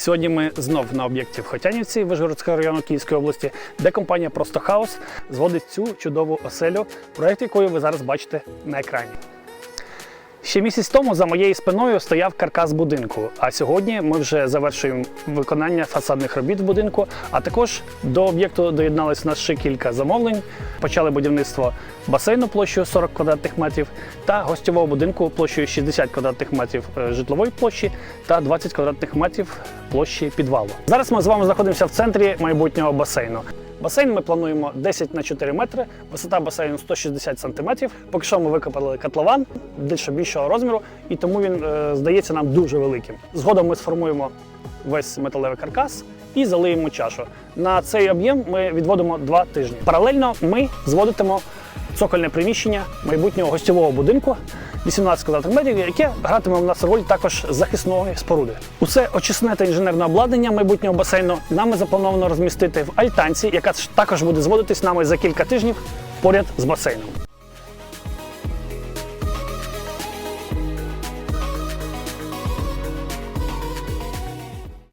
Сьогодні ми знов на об'єкті в Хотянівці Вижгородського району Київської області, де компанія Просто Хаус зводить цю чудову оселю, проект якої ви зараз бачите на екрані. Ще місяць тому за моєю спиною стояв каркас будинку. А сьогодні ми вже завершуємо виконання фасадних робіт в будинку. А також до об'єкту доєдналось у нас ще кілька замовлень. Почали будівництво басейну площею 40 квадратних метрів та гостьового будинку площею 60 квадратних метрів е, житлової площі та 20 квадратних метрів площі підвалу. Зараз ми з вами знаходимося в центрі майбутнього басейну. Басейн ми плануємо 10 на 4 метри, висота басейну 160 сантиметрів. Поки що ми викопали котлован більше більшого розміру, і тому він е, здається нам дуже великим. Згодом ми сформуємо весь металевий каркас і залиємо чашу. На цей об'єм ми відводимо 2 тижні. Паралельно ми зводитимо цокольне приміщення майбутнього гостьового будинку 18 квадратних метрів, яке гратиме в нас роль також захисної споруди. Усе очисне та інженерне обладнання майбутнього басейну нами заплановано розмістити в альтанці, яка також буде зводитись нами за кілька тижнів поряд з басейном.